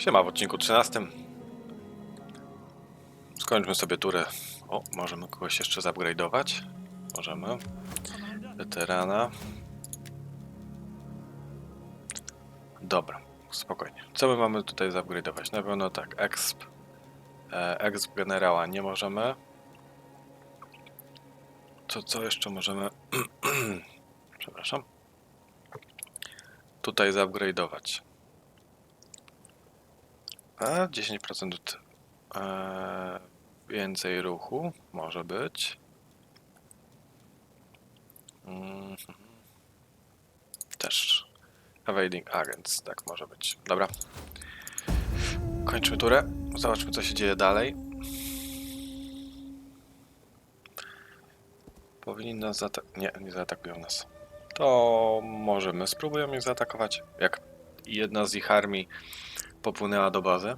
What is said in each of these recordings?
Siema w odcinku 13. Skończmy sobie turę. O, możemy kogoś jeszcze zupgrade'ować. Możemy. Weterana. Dobra, spokojnie. Co my mamy tutaj zupgrade'ować? Na pewno tak, exp. E, exp generała nie możemy. Co, co jeszcze możemy? Przepraszam. Tutaj zupgrade'ować. A 10% e, więcej ruchu może być. Mhm. Też Evading Agents, tak może być. Dobra. Kończmy turę. Zobaczmy, co się dzieje dalej. Powinni nas zaatakować. Nie, nie zaatakują nas. To możemy. Spróbujemy ich zaatakować. Jak jedna z ich armii popłynęła do bazy.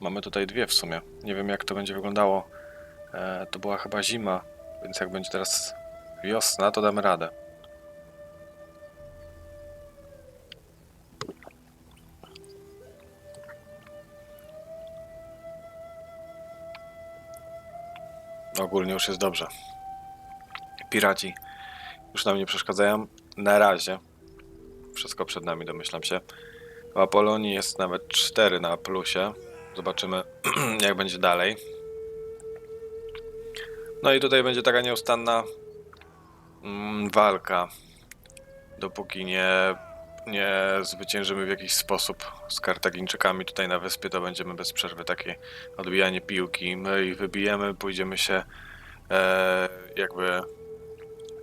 Mamy tutaj dwie w sumie. Nie wiem jak to będzie wyglądało. E, to była chyba zima, więc jak będzie teraz wiosna, to damy radę. Ogólnie już jest dobrze. Piraci już nam nie przeszkadzają. Na razie. Wszystko przed nami, domyślam się. W Apolonii jest nawet 4 na plusie. Zobaczymy, jak będzie dalej. No i tutaj będzie taka nieustanna mm, walka. Dopóki nie, nie zwyciężymy w jakiś sposób z Kartagińczykami tutaj na wyspie, to będziemy bez przerwy takie odbijanie piłki. My ich wybijemy, pójdziemy się e, jakby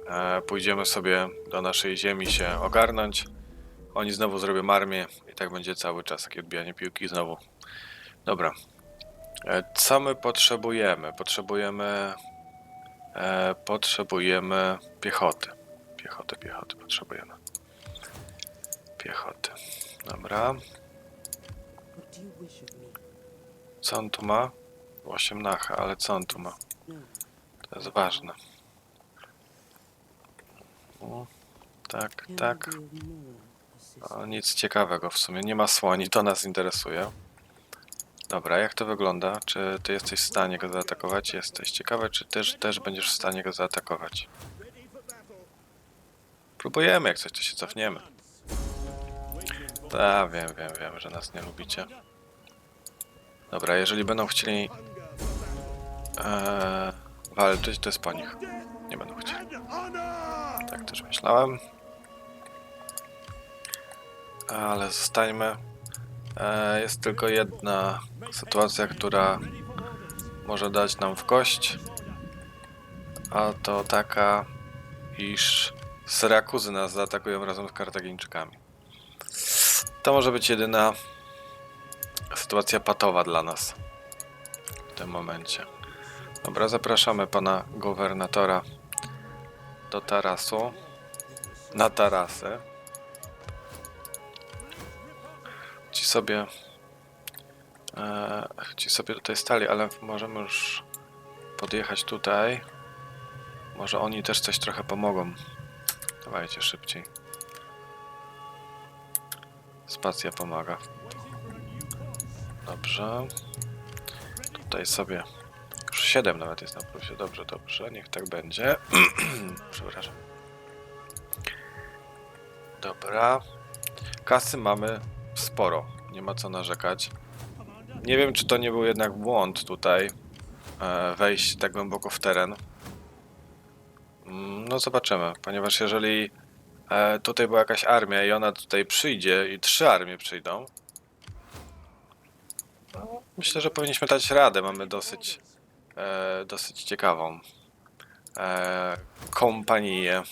e, pójdziemy sobie do naszej ziemi się ogarnąć. Oni znowu zrobią armię i tak będzie cały czas, takie odbijanie piłki znowu. Dobra. E, Co my potrzebujemy? Potrzebujemy... E, potrzebujemy piechoty. Piechoty, piechoty potrzebujemy. Piechoty. Dobra. Co on tu ma? 8 nacha, ale co on tu ma? To jest ważne. O, tak, tak. I be of more assistance? O, nic ciekawego w sumie. Nie ma słoni, to nas interesuje. Dobra, jak to wygląda? Czy ty jesteś w stanie go zaatakować? Jesteś. Ciekawe, czy też, też będziesz w stanie go zaatakować. Próbujemy, jak coś, to się cofniemy. Tak, wiem, wiem, wiem, że nas nie lubicie. Dobra, jeżeli będą chcieli e, walczyć, to jest po nich. Nie będą chcieli. Tak też myślałem. Ale zostańmy. E, jest tylko jedna sytuacja, która może dać nam w kość. A to taka, iż Syrakuzy nas zaatakują razem z Kartagińczykami. To może być jedyna sytuacja patowa dla nas w tym momencie. Dobra, zapraszamy pana gubernatora do tarasu. Na tarasy. Ci sobie. E, ci sobie tutaj stali, ale możemy już podjechać tutaj. Może oni też coś trochę pomogą. Dawajcie szybciej. Spacja pomaga. Dobrze. Tutaj sobie. Już 7 nawet jest na plusie. Dobrze, dobrze. Niech tak będzie. Przepraszam. Dobra. Kasy mamy sporo. Nie ma co narzekać. Nie wiem, czy to nie był jednak błąd tutaj. E, wejść tak głęboko w teren. Mm, No zobaczymy, ponieważ jeżeli e, tutaj była jakaś armia i ona tutaj przyjdzie i trzy armie przyjdą, myślę, że powinniśmy dać radę. Mamy dosyć, e, dosyć ciekawą kompanię.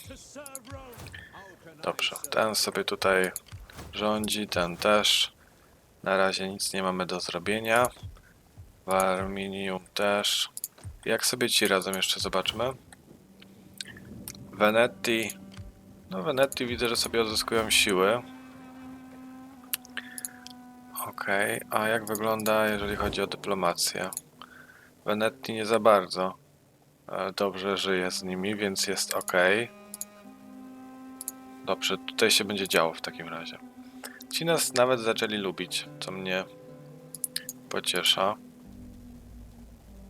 Dobrze, ten sobie tutaj rządzi, ten też. Na razie nic nie mamy do zrobienia. W Arminium też. Jak sobie ci radzą jeszcze zobaczmy. Venetti. No Venetti widzę, że sobie odzyskują siły. Okej, a jak wygląda jeżeli chodzi o dyplomację? Venetti nie za bardzo. e, Dobrze żyje z nimi, więc jest ok. Dobrze, tutaj się będzie działo w takim razie. Ci nas nawet zaczęli lubić, co mnie pociesza.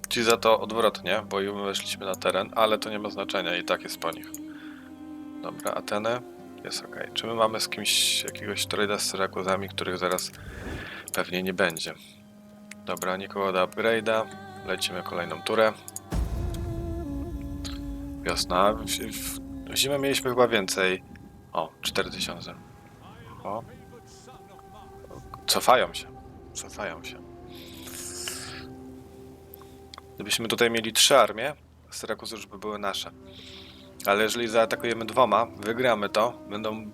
Ci za to odwrotnie, bo my weszliśmy na teren, ale to nie ma znaczenia i tak jest po nich. Dobra, Ateny jest ok. Czy my mamy z kimś jakiegoś trade'a z Syrakuzami, których zaraz pewnie nie będzie? Dobra, nikogo do upgrade'a. Lecimy kolejną turę. Wiosna. W, w, w zimę mieliśmy chyba więcej. O, 4000. O. Cofają się. Cofają się. Gdybyśmy tutaj mieli trzy armie, Syrakuzy już by były nasze. Ale jeżeli zaatakujemy dwoma, wygramy to, będą,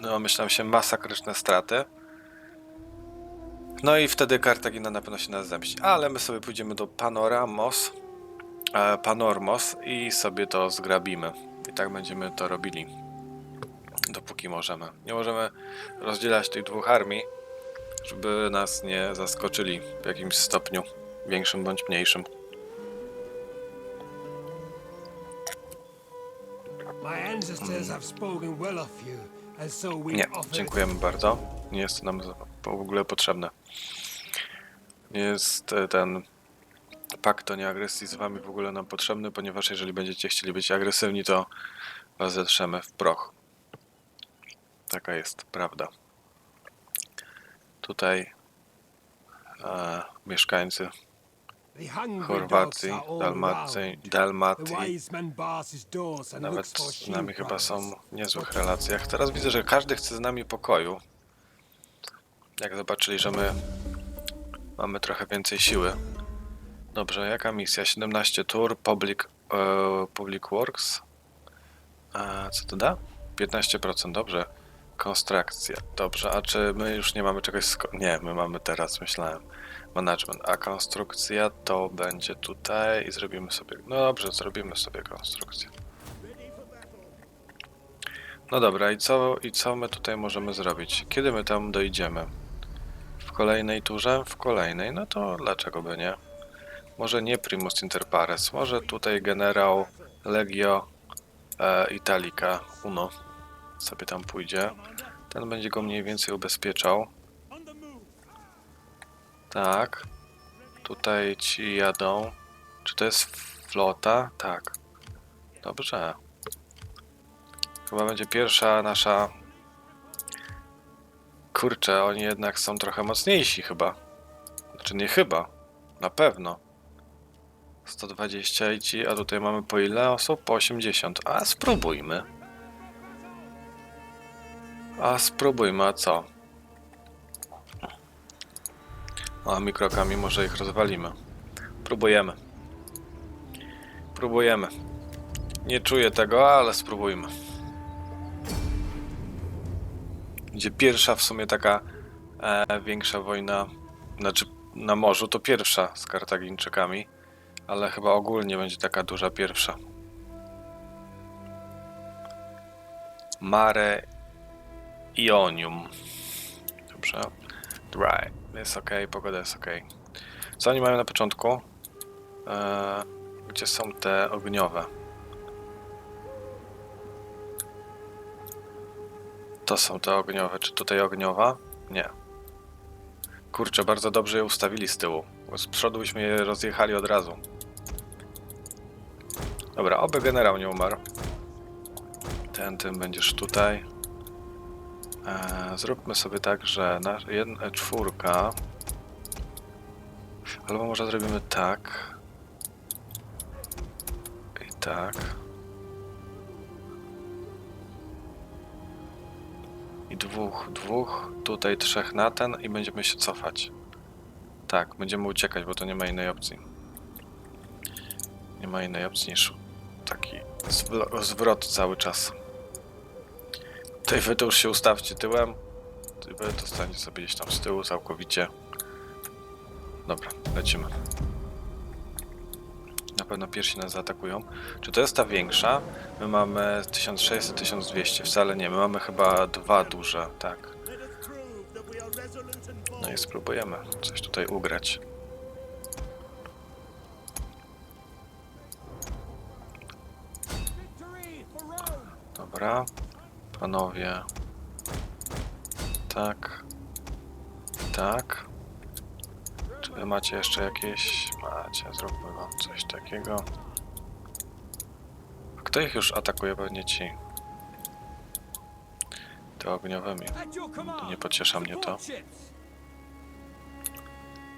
no myślę się, masakryczne straty. No i wtedy Kartagina na pewno się nas zemści. Ale my sobie pójdziemy do Panoramos, e, Panormos i sobie to zgrabimy. I tak będziemy to robili. Dopóki możemy. Nie możemy rozdzielać tych dwóch armii, żeby nas nie zaskoczyli w jakimś stopniu, większym bądź mniejszym. Nie, dziękujemy bardzo. Nie jest to nam w ogóle potrzebne. Nie jest e, ten pakt o nieagresji z wami w ogóle nam potrzebny, ponieważ jeżeli będziecie chcieli być agresywni, to was zetrzemy w proch. Taka jest prawda. Tutaj e, mieszkańcy Chorwacji, Dalmacji, Dalmatii nawet z nami chyba są w niezłych relacjach. Teraz widzę, że każdy chce z nami pokoju. Jak zobaczyli, że my mamy trochę więcej siły. Dobrze, jaka misja? 17 tur, Public, e, public Works. A co to da? 15%, dobrze. Konstrukcja, dobrze. A czy my już nie mamy czegoś... Nie, my mamy teraz, myślałem. Management. A konstrukcja to będzie tutaj i zrobimy sobie... No dobrze, zrobimy sobie konstrukcję. No dobra, i co, i co my tutaj możemy zrobić? Kiedy my tam dojdziemy? W kolejnej turze? W kolejnej, no to dlaczego by nie? Może nie Primus Inter Pares, może tutaj generał Legio e, Italica Uno sobie tam pójdzie. Ten będzie go mniej więcej ubezpieczał. Tak. Tutaj ci jadą. Czy to jest flota? Tak. Dobrze. Chyba będzie pierwsza nasza. Kurczę, oni jednak są trochę mocniejsi chyba. Znaczy nie chyba. Na pewno. 120 i ci, a tutaj mamy po ile osób? Po 80. A spróbujmy. A spróbujmy, a co? Małymi krokami może ich rozwalimy. Próbujemy. Próbujemy. Nie czuję tego, ale spróbujmy. Będzie pierwsza w sumie taka e, większa wojna, znaczy na morzu to pierwsza z Kartagińczykami, ale chyba ogólnie będzie taka duża pierwsza. Mare Ionium. Dobrze. Dry. Jest ok, pogoda jest ok. Co oni mają na początku? E, gdzie są te ogniowe? To są te ogniowe. Czy tutaj ogniowa? Nie. Kurczę, bardzo dobrze je ustawili z tyłu. Bo z przodu byśmy je rozjechali od razu. Dobra, oby generał nie umarł. Ten, tym będziesz tutaj. Eee, zróbmy sobie tak, że na jedna czwórka. Albo może zrobimy tak. I tak. I dwóch, dwóch, tutaj trzech na ten i będziemy się cofać. Tak, będziemy uciekać, bo to nie ma innej opcji. Nie ma innej opcji niż taki zwrot cały czas. Tutaj wy to już się ustawcie tyłem. Wy to stańcie sobie gdzieś tam z tyłu całkowicie. Dobra, lecimy. Na pewno pierwsi nas zaatakują. Czy to jest ta większa? My mamy 1600, 1200. Wcale nie, my mamy chyba dwa duże, tak. No i spróbujemy coś tutaj ugrać. Dobra. Panowie. Tak. Tak. Czy wy macie jeszcze jakieś? Macie, zróbmy wam coś takiego. Kto ich już atakuje? Pewnie ci. Te ogniowymi. Nie pociesza mnie to.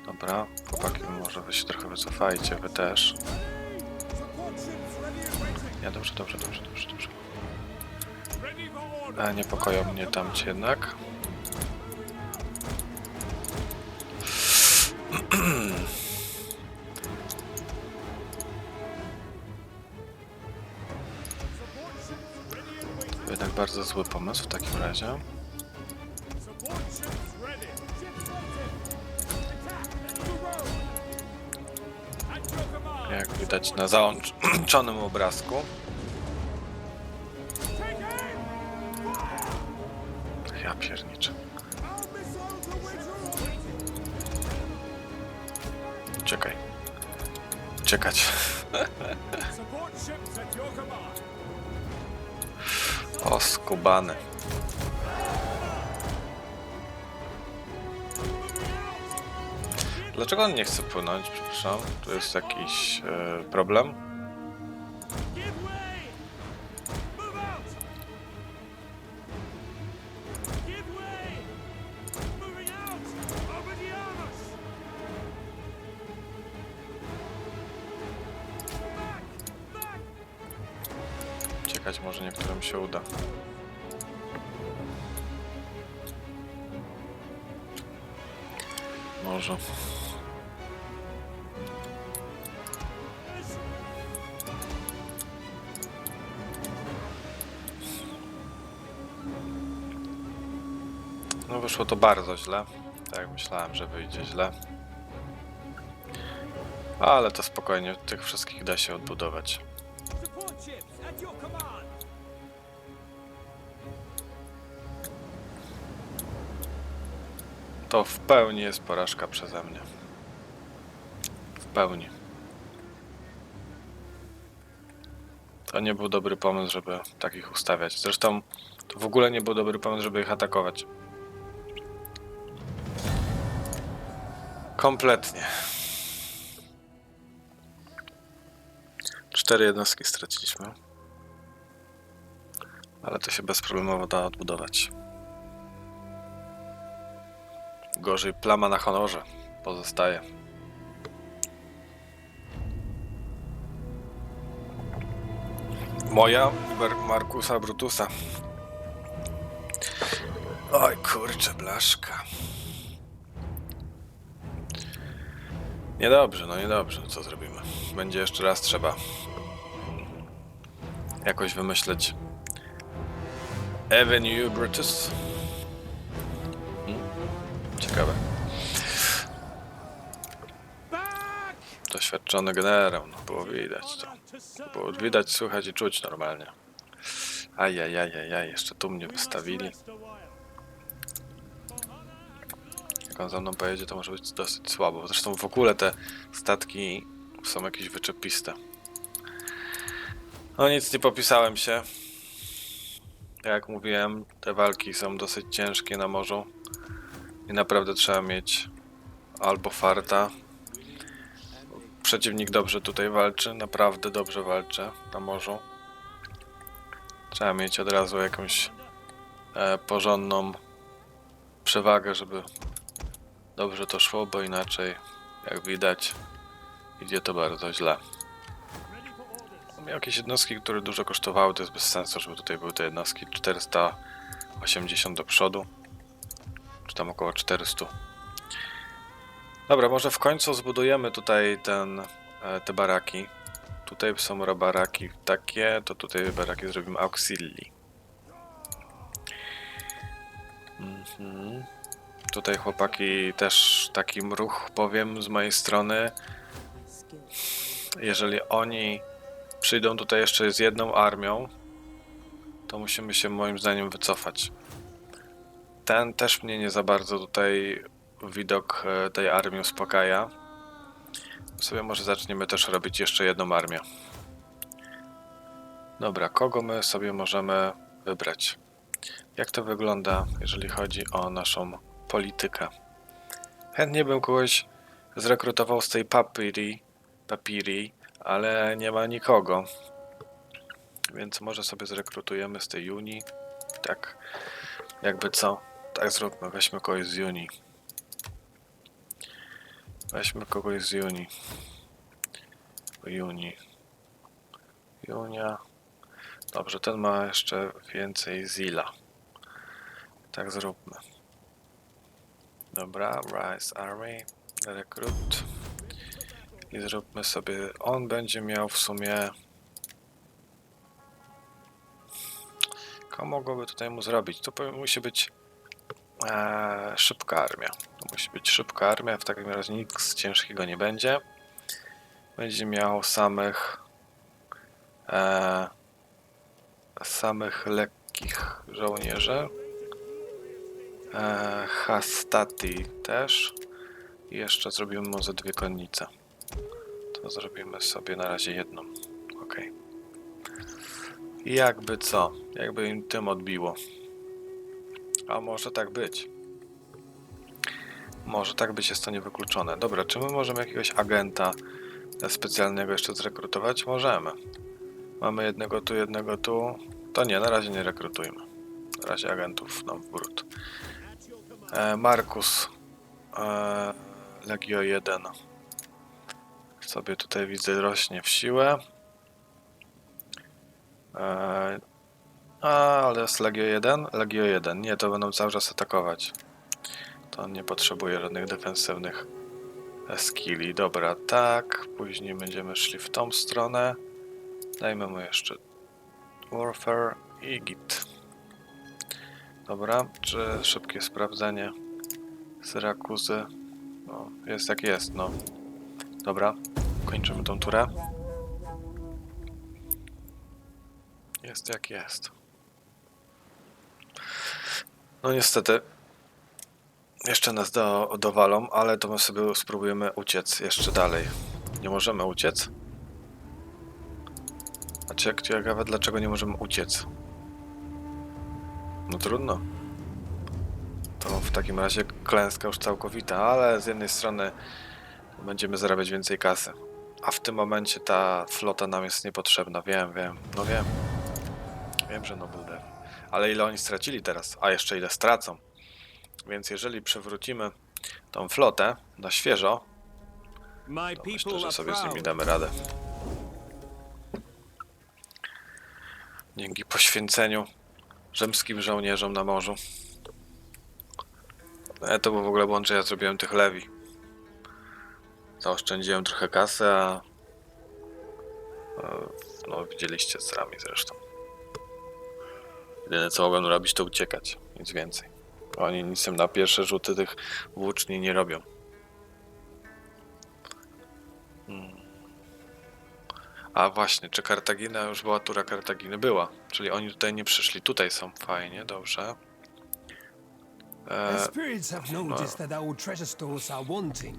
Dobra, chłopaki, może wy się trochę wycofajcie, wy też. Nie, dobrze, dobrze, dobrze, dobrze, dobrze. A niepokoją mnie tamci jednak. To jednak bardzo zły pomysł w takim razie. Jak widać na załączonym obrazku. Skubany. Dlaczego on nie chce płynąć? Przepraszam. Tu jest jakiś e, problem? To bardzo źle. Tak myślałem, że wyjdzie źle. Ale to spokojnie, tych wszystkich da się odbudować. To w pełni jest porażka przeze mnie. W pełni. To nie był dobry pomysł, żeby takich ustawiać. Zresztą to w ogóle nie był dobry pomysł, żeby ich atakować. Kompletnie. Cztery jednostki straciliśmy. Ale to się bezproblemowo da odbudować. Gorzej plama na honorze pozostaje. Moja Ber Markusa Brutusa. Oj kurczę, blaszka. Niedobrze, no niedobrze, co zrobimy? Będzie jeszcze raz trzeba jakoś wymyśleć. Avenue Brutus. Ciekawe. Back. Doświadczony generał, no było widać to. Było widać, słychać i czuć normalnie. Ajajajajaj, jeszcze tu mnie wystawili. Jak on za mną pojedzie, to może być dosyć słabo. Zresztą w ogóle te statki są jakieś wyczepiste. No nic, nie popisałem się. Jak mówiłem, te walki są dosyć ciężkie na morzu. I naprawdę trzeba mieć albo farta. Przeciwnik dobrze tutaj walczy, naprawdę dobrze walczy na morzu. Trzeba mieć od razu jakąś e, porządną przewagę, żeby dobrze to szło, bo inaczej, jak widać, idzie to bardzo źle. Miał jakieś jednostki, które dużo kosztowały, to jest bez sensu, żeby tutaj były te jednostki 480 do przodu, czy tam około 400. Dobra, może w końcu zbudujemy tutaj ten, e, te baraki. Tutaj są baraki takie, to tutaj baraki zrobimy auxilii. Mhm. Tutaj chłopaki też taki ruch powiem z mojej strony. Jeżeli oni przyjdą tutaj jeszcze z jedną armią, to musimy się moim zdaniem wycofać. Ten też mnie nie za bardzo tutaj widok e, tej armii uspokaja. Sobie może zaczniemy też robić jeszcze jedną armię. Dobra, kogo my sobie możemy wybrać? Jak to wygląda, jeżeli chodzi o naszą politykę? Chętnie bym kogoś zrekrutował z tej papiri, papiri, ale nie ma nikogo. Więc może sobie zrekrutujemy z tej Juni. Tak, jakby co? Tak zróbmy, weźmy kogoś z Juni. Weźmy kogoś z Juni. Juni. Junia. Dobrze, ten ma jeszcze więcej Zila. Tak zróbmy. Dobra, Rise Army, rekrut. I zróbmy sobie, on będzie miał w sumie... Kogo mogłoby tutaj mu zrobić? To musi być e, szybka armia. To musi być szybka armia, w takim razie nic ciężkiego nie będzie. Będzie miał samych e, samych lekkich żołnierzy. E, Hastati też. I jeszcze zrobimy mu ze dwie konnice. To zrobimy sobie na razie jedną. Ok. Jakby co? Jakby im tym odbiło. A może tak być. Może tak być, jest to niewykluczone. Dobra, czy my możemy jakiegoś agenta specjalnego jeszcze zrekrutować? Możemy. Mamy jednego tu, jednego tu. To nie, na razie nie rekrutujmy. Na razie agentów nam w brud. E, Markus. E, Legio 1. Sobie tutaj widzę rośnie w siłę. E, a, ale jest Legio 1? Legio 1. Nie, to będą cały czas atakować. To on nie potrzebuje żadnych defensywnych e, skilli. Dobra, tak. Później będziemy szli w tą stronę. Dajmy mu jeszcze Warfare i Git. Dobra, czy szybkie sprawdzenie Syrakuzy? No, jest jak jest, no. Dobra, kończymy tą turę. Jest jak jest. No niestety. Jeszcze nas do, dowalą, ale to my sobie spróbujemy uciec jeszcze dalej. Nie możemy uciec? A czy jak ciekawe, dlaczego nie możemy uciec? No trudno. To w takim razie klęska już całkowita, ale z jednej strony będziemy zarabiać więcej kasy. A w tym momencie ta flota nam jest niepotrzebna. Wiem, wiem, no wiem. Wiem, że Noble Dev. Ale ile oni stracili teraz? A jeszcze ile stracą? Więc jeżeli przywrócimy tą flotę na świeżo, to myślę, że sobie z nimi damy radę. Dzięki poświęceniu rzymskim żołnierzom na morzu. E, to był w ogóle błąd, że ja zrobiłem tych lewi. Zaoszczędziłem trochę kasy, a... e, No, widzieliście z rami zresztą. Jedyne co mogłem robić to uciekać, nic więcej. Oni nic im na pierwsze rzuty tych włóczni nie robią. A właśnie, czy Kartagina już była tura Kartaginy? Była. Czyli oni tutaj nie przyszli. Tutaj są. Fajnie, dobrze. The E, spirits have noticed that our treasure stores are wanting.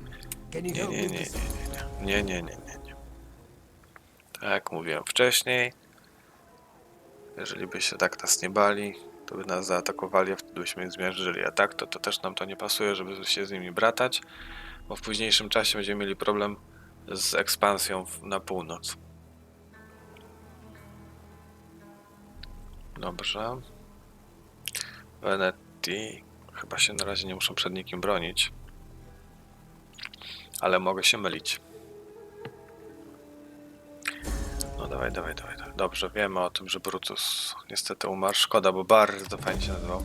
Can you nie, help nie, with nie, this? nie, nie, nie, nie, nie, nie. Tak jak mówiłem wcześniej, jeżeli by się tak nas nie bali, to by nas zaatakowali, a wtedy byśmy ich zmierzyli. A tak, to, to też nam to nie pasuje, żeby się z nimi bratać, bo w późniejszym czasie będziemy mieli problem z ekspansją na północ. Dobrze. Venetii. Chyba się na razie nie muszą przed nikim bronić. Ale mogę się mylić. No dawaj, dawaj, dawaj. dawaj. Dobrze, wiemy o tym, że Brutus niestety umarł. Szkoda, bo bardzo fajnie się nazywał.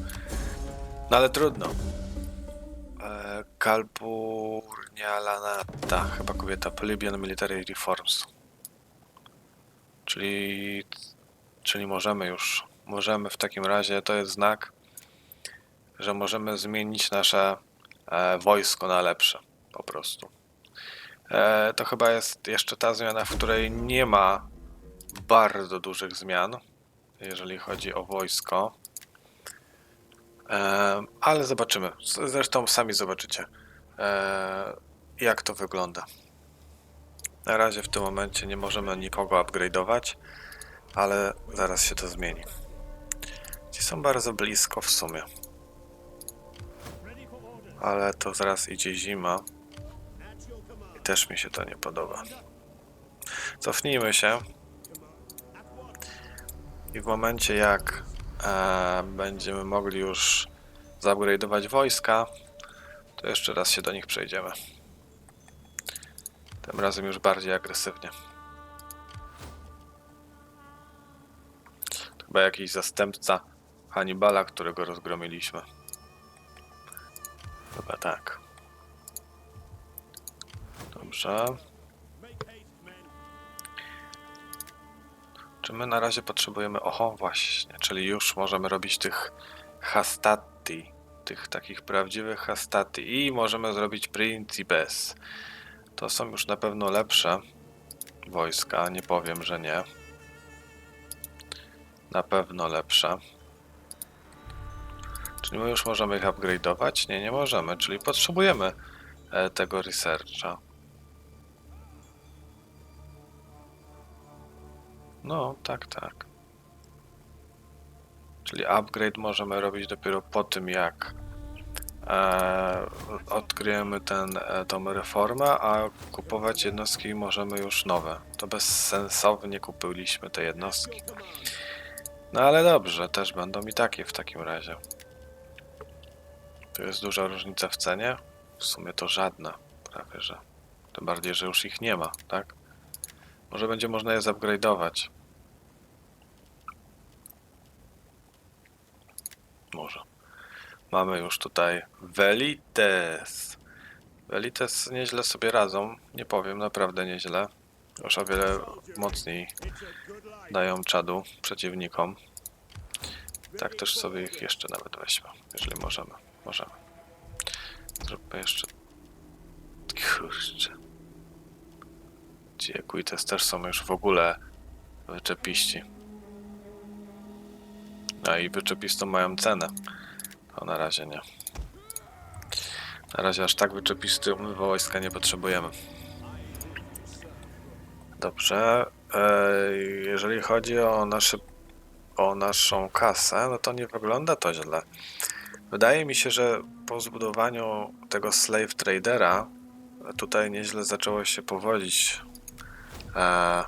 No ale trudno. E, Calpurnia Lanata, chyba kobieta. Polybian Military Reforms. Czyli, czyli możemy już, możemy w takim razie, to jest znak, że możemy zmienić nasze e, wojsko na lepsze, po prostu. E, to chyba jest jeszcze ta zmiana, w której nie ma bardzo dużych zmian, jeżeli chodzi o wojsko. E, ale zobaczymy. Zresztą sami zobaczycie, e, jak to wygląda. Na razie w tym momencie nie możemy nikogo upgrade'ować, ale zaraz się to zmieni. Ci są bardzo blisko w sumie. Ale to zaraz idzie zima. też mi się to nie podoba. Cofnijmy się. I w momencie jak e, będziemy mogli już zupgrade'ować wojska, to jeszcze raz się do nich przejdziemy. Tym razem już bardziej agresywnie. Chyba jakiś zastępca Hannibala, którego rozgromiliśmy. Chyba tak. Dobrze. Czy my na razie potrzebujemy... Oho, właśnie, czyli już możemy robić tych hastati, tych takich prawdziwych hastati i możemy zrobić principes. To są już na pewno lepsze wojska, nie powiem, że nie. Na pewno lepsze. Czyli my już możemy ich upgrade'ować? Nie, nie możemy, czyli potrzebujemy e, tego researcha. No, tak, tak. Czyli upgrade możemy robić dopiero po tym, jak e, odkryjemy ten, e, tą reformę, a kupować jednostki możemy już nowe. To bezsensownie kupiliśmy te jednostki. No ale dobrze, też będą i takie w takim razie. Tu jest duża różnica w cenie? W sumie to żadna, prawie że. Tym bardziej, że już ich nie ma, tak? Może będzie można je zupgrade'ować. Może. Mamy już tutaj Velites. Velites nieźle sobie radzą, nie powiem, naprawdę nieźle. Już o wiele mocniej dają czadu przeciwnikom. Tak też sobie ich jeszcze nawet weźmy, jeżeli możemy. Możemy. Zróbmy jeszcze... Kurczę. Ci Equites też są już w ogóle wyczepiści. A i wyczepistą mają cenę. To na razie nie. Na razie aż tak wyczepistą wojska nie potrzebujemy. Dobrze. E, jeżeli chodzi o, nasze, o naszą kasę, no to nie wygląda to źle. Wydaje mi się, że po zbudowaniu tego slave tradera tutaj nieźle zaczęło się powodzić. E,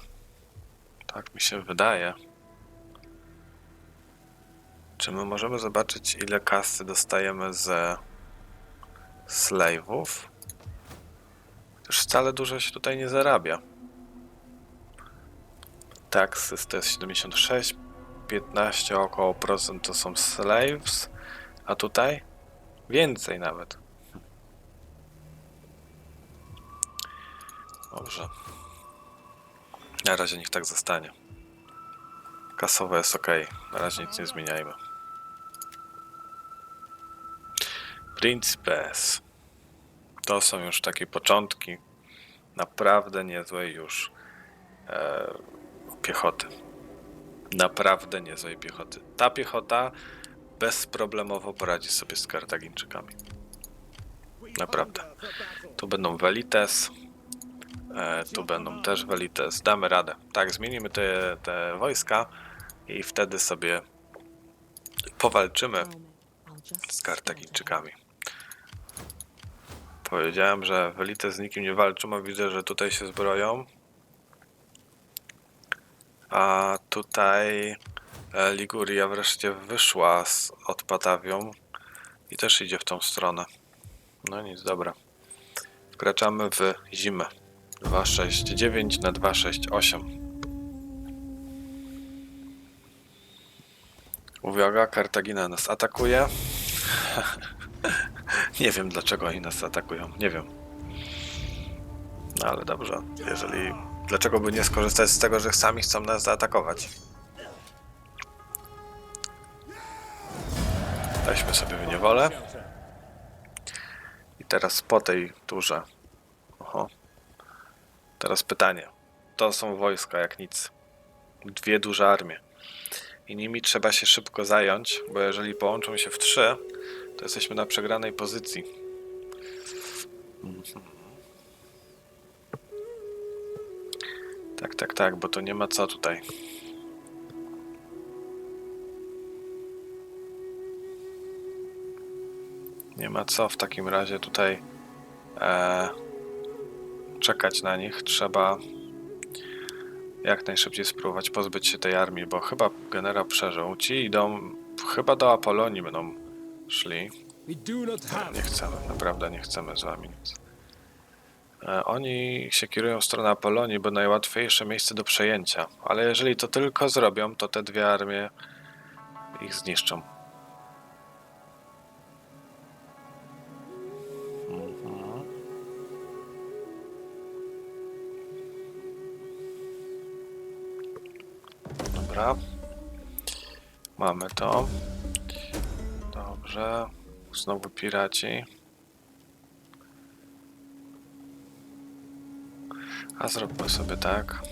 tak mi się wydaje. Czy my możemy zobaczyć, ile kasy dostajemy ze slave'ów? Już wcale dużo się tutaj nie zarabia. Taxes to jest 76, 15 około procent to są slaves, a tutaj więcej nawet. Dobrze. Na razie niech tak zostanie. Kasowe jest ok. Na razie nic nie zmieniajmy. Principes. To są już takie początki naprawdę niezłej już e, piechoty. Naprawdę niezłej piechoty. Ta piechota bezproblemowo poradzi sobie z Kartagińczykami. Naprawdę. Tu będą Velites. E, tu będą też Velites. Damy radę. Tak, zmienimy te, te wojska i wtedy sobie powalczymy z Kartagińczykami. Powiedziałem, że Velites z nikim nie walczą, a widzę, że tutaj się zbroją. A tutaj Liguria wreszcie wyszła z, od Patawią i też idzie w tą stronę. No nic, dobra. Wkraczamy w zimę. 269 na 268. Uwaga, Kartagina nas atakuje. nie wiem dlaczego oni nas atakują. Nie wiem. No ale dobrze. Jeżeli. Dlaczego by nie skorzystać z tego, że sami chcą nas zaatakować? Weźmy sobie w niewolę. I teraz po tej turze. Oho. Teraz pytanie. To są wojska jak nic. Dwie duże armie. I nimi trzeba się szybko zająć, bo jeżeli połączą się w trzy, to jesteśmy na przegranej pozycji. Tak, tak, tak, bo to nie ma co tutaj. Nie ma co w takim razie tutaj e, czekać na nich. Trzeba jak najszybciej spróbować pozbyć się tej armii, bo chyba generał przeżył. Ci idą, chyba do Apolonii będą szli. Nie chcemy, naprawdę nie chcemy z wami nic. E, Oni się kierują w stronę Apolonii, bo najłatwiejsze miejsce do przejęcia. Ale jeżeli to tylko zrobią, to te dwie armie ich zniszczą. Dobra. Mamy to. Dobrze. Znowu piraci. A zróbmy sobie tak.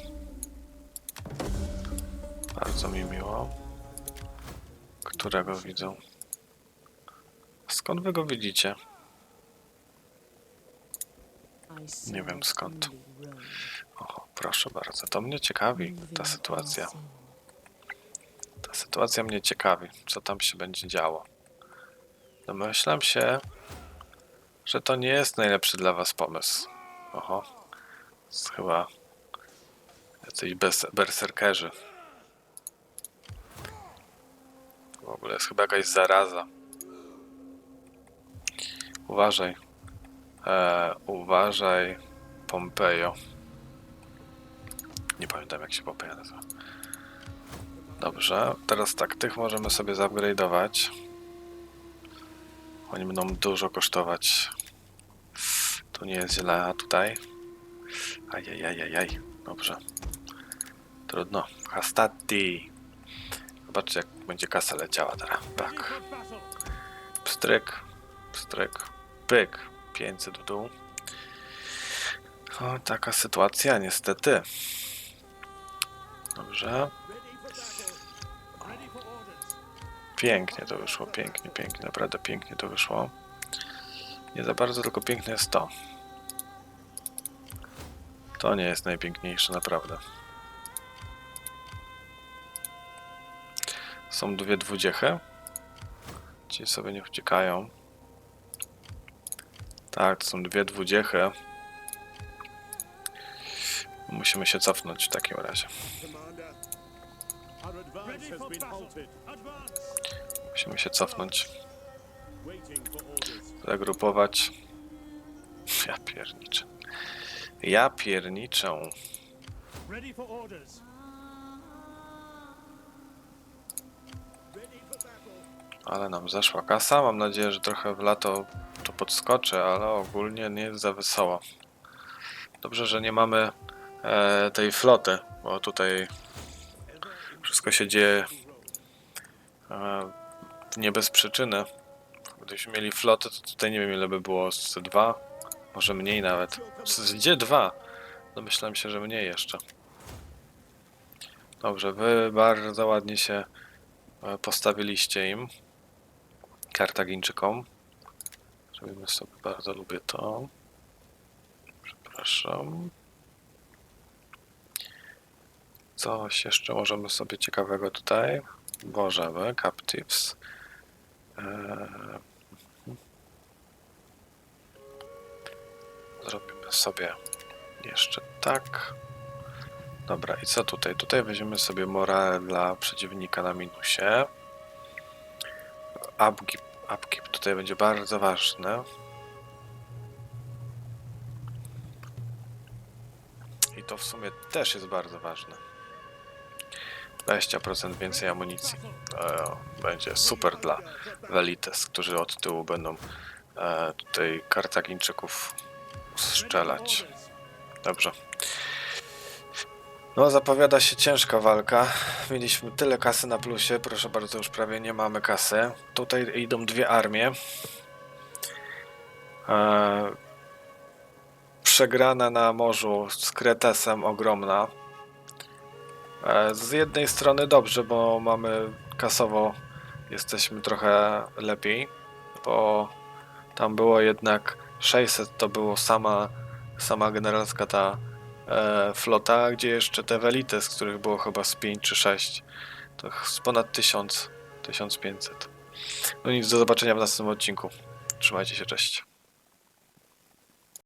Bardzo mi miło. Którego widzą? Skąd wy go widzicie? Nie wiem skąd. O, proszę bardzo, to mnie ciekawi ta sytuacja. Sytuacja mnie ciekawi, co tam się będzie działo. Domyślam się, że to nie jest najlepszy dla was pomysł. Oho, jest chyba jacyś berserkerzy. W ogóle jest chyba jakaś zaraza. Uważaj. E, uważaj, Pompejo. Nie pamiętam jak się Pompeja nazywa. Dobrze, teraz tak, tych możemy sobie zupgrade'ować. Oni będą dużo kosztować. To nie jest źle, a tutaj? Ajajajajaj, dobrze. Trudno. Hastati. Zobaczcie jak będzie kasa leciała teraz. Tak. Pstryk, pstryk, pyk. 500 w dół. O, taka sytuacja niestety. Dobrze. Pięknie to wyszło, pięknie, pięknie, naprawdę pięknie to wyszło. Nie za bardzo, tylko piękne jest to. To nie jest najpiękniejsze, naprawdę. Są dwie dwudziechy. Ci sobie nie uciekają. Tak, to są dwie dwudziechy. Musimy się cofnąć w takim razie. Musimy się cofnąć. Zagrupować. Ja pierniczę. Ja pierniczę. Ale nam zeszła kasa. Mam nadzieję, że trochę w lato to podskoczy, ale ogólnie nie jest za wesoło. Dobrze, że nie mamy e, tej floty, bo tutaj wszystko się dzieje e, nie bez przyczyny. Gdybyśmy mieli flotę, to tutaj nie wiem ile by było, z dwa, może mniej nawet. Gdzie dwa? Domyślam się, że mniej jeszcze. Dobrze, wy bardzo ładnie się e, postawiliście im. Kartagińczykom. Zrobimy sobie, bardzo lubię to. Przepraszam. Coś jeszcze możemy sobie ciekawego tutaj. Możemy, Captives. Eee, Zrobimy sobie jeszcze tak. Dobra, i co tutaj? Tutaj weźmiemy sobie morale dla przeciwnika na minusie. Upkeep, upkeep tutaj będzie bardzo ważny. I to w sumie też jest bardzo ważne. 20% więcej amunicji. E, będzie super dla Velites, którzy od tyłu będą e, tutaj Kartagińczyków strzelać. Dobrze. No, zapowiada się ciężka walka. Mieliśmy tyle kasy na plusie, proszę bardzo, już prawie nie mamy kasy. Tutaj idą dwie armie. E, przegrana na morzu z Kretesem ogromna. E, z jednej strony dobrze, bo mamy kasowo jesteśmy trochę lepiej, bo tam było jednak 600 to było sama, sama generalska ta e, flota, gdzie jeszcze te welite, z których było chyba z 5 czy 6, to z ponad 1000, 1500. No nic, do zobaczenia w następnym odcinku. Trzymajcie się, cześć.